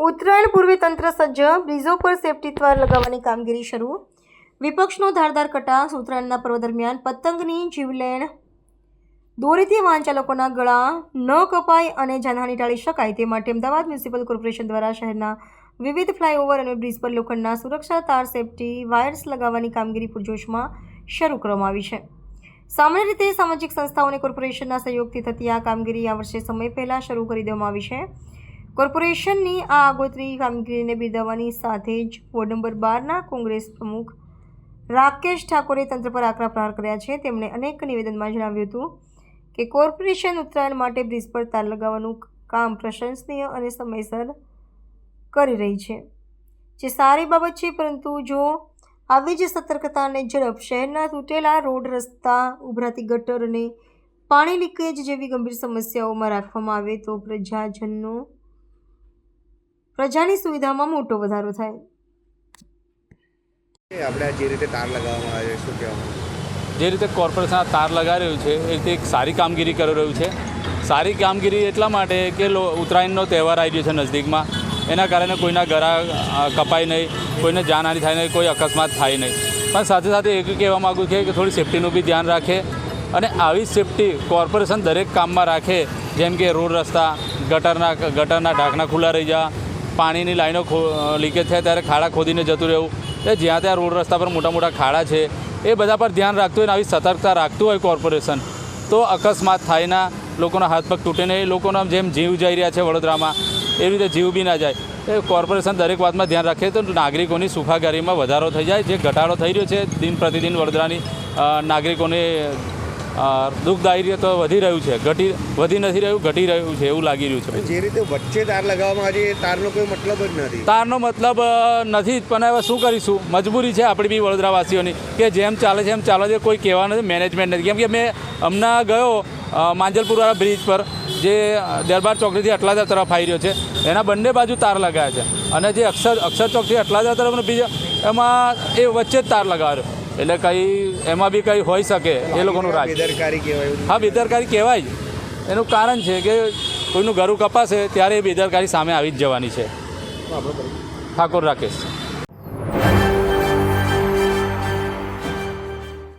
ઉત્તરાયણ પૂર્વે તંત્ર સજ્જ, બ્રિજો પર સેફટી દ્વાર લગાવવાની કામગીરી શરૂ. વિપક્ષનો ધારદાર કટાક્ષ, ઉત્તરાયણના પર્વ દરમિયાન પતંગની જીવલેણ. દોરીથી વાહન ચાલકોના ગળા ન કપાય અને જાનહાની ટાળી શકાય તે માટે અમદાવાદ મ્યુનિસિપલ કોર્પોરેશન દ્વારા શહેરના વિવિધ ફ્લાયઓવર અને બ્રિજ પર લોખંડના સુરક્ષા, તાર સેફટી, વાયર્સ લગાવવાની કામગીરી પૂરજોશમાં શરૂ કરવામાં આવી છે. સામાન્ય રીતે સામાજિક સંસ્થાઓ અને કોર્પોરેશનના સહયોગથી થતી આ કામગીરી આ વર્ષે સમય પહેલાં શરૂ કરી દેવામાં આવી છે. કોર્પોરેશનની આ આગોતરી કામગીરીને બિરદાવવાની સાથે જ વોર્ડ નંબર બારના કોંગ્રેસ પ્રમુખ રાકેશ ઠાકોરે તંત્ર પર આકરા પ્રહાર કર્યા છે. તેમણે અનેક નિવેદનમાં જણાવ્યું હતું કે કોર્પોરેશન ઉત્તરાયણ માટે બ્રિજ પર તાર લગાવવાનું કામ પ્રશંસનીય અને સમયસર કરી રહી છે. જે સારી બાબત છે, પરંતુ જો આવી જ સતર્કતા અને ઝડપ શહેરના તૂટેલા રોડ રસ્તા, ઉભરાતી ગટર અને પાણી લીકેજ જેવી ગંભીર સમસ્યાઓમાં રાખવામાં આવે તો પ્રજાજનનો પ્રજાની સુવિધામાં મોટો વધારો થાય. આપણે જે રીતે તાર લગાવવામાં આવે છે શું કહેવામાં જે રીતે કોર્પોરેશન તાર લગાવી રહ્યું છે એ રીતે એક સારી કામગીરી કરી રહ્યું છે. સારી કામગીરી એટલા માટે કે લો ઉત્તરાયણનો તહેવાર આવી ગયો છે નજદીકમાં. એના કારણે કોઈના ગળા અ, કપાય નહીં કોઈને જાનહાની થાય નહીં કોઈ અકસ્માત થાય નહીં. પણ સાથે સાથે એ કહેવા માગું છું કે થોડી સેફટીનું બી ધ્યાન રાખે અને આવી સેફટી કોર્પોરેશન દરેક કામમાં રાખે. જેમ કે રોડ રસ્તા ગટરના ગટરના ઢાંકણા ખુલ્લા રહી જાય પાણીની લાઈનો લીકેજ થાય ત્યારે ખાડા ખોદીને જતું રહેવું. એ જ્યાં ત્યાં રોડ રસ્તા પર મોટા મોટા ખાડા છે, એ બધા પર ધ્યાન રાખતું હોય ને આવી સતર્કતા રાખતું હોય કોર્પોરેશન, તો અકસ્માત થાય ના, લોકોના હાથ પગ તૂટે નહીં લોકોના જેમ જીવ જઈ રહ્યા છે વડોદરામાં, એ રીતે જીવ બી ના જાય. એ કોર્પોરેશન દરેક વાતમાં ધ્યાન રાખે તો નાગરિકોની સુખાકારીમાં વધારો થઈ જાય, જે ઘટાડો થઈ રહ્યો છે, દિન પ્રતિદિન વડોદરાની નાગરિકોને દુઃખદાયી તો વધી રહ્યું છે. ઘટી વધી નથી રહ્યું ઘટી રહ્યું છે એવું લાગી રહ્યું છે. જે રીતે વચ્ચે તાર લગાવવામાં આવે તારનો કોઈ મતલબ જ નથી. તારનો મતલબ નથી જ પણ હવે શું કરીશું? મજબૂરી છે આપણી બી વડોદરાવાસીઓની કે જેમ ચાલે છે એમ ચાલે છે કોઈ કહેવા નથી મેનેજમેન્ટ નથી. કેમ કે મેં હમણાં ગયો માંજલપુરવાળા બ્રિજ પર જે દરબાર ચોકડીથી અટલાદા તરફ આવી રહ્યો છે. એના બંને બાજુ તાર લગાવ્યા છે. અને જે અક્ષર અક્ષર ચોકથી અટલાદા તરફનો બ્રિજ એમાં એ વચ્ચે જ તાર લગાવ્યો એટલે કંઈ એમાં બી કંઈ હોઈ શકે એ લોકોનું રાજ. બેદરકારી કહેવાય હા બેદરકારી કહેવાય એનું કારણ છે કે કોઈનું ગરું કપાશે ત્યારે એ બેદરકારી સામે આવી જ જવાની છે. ઠાકોર રાકેશ.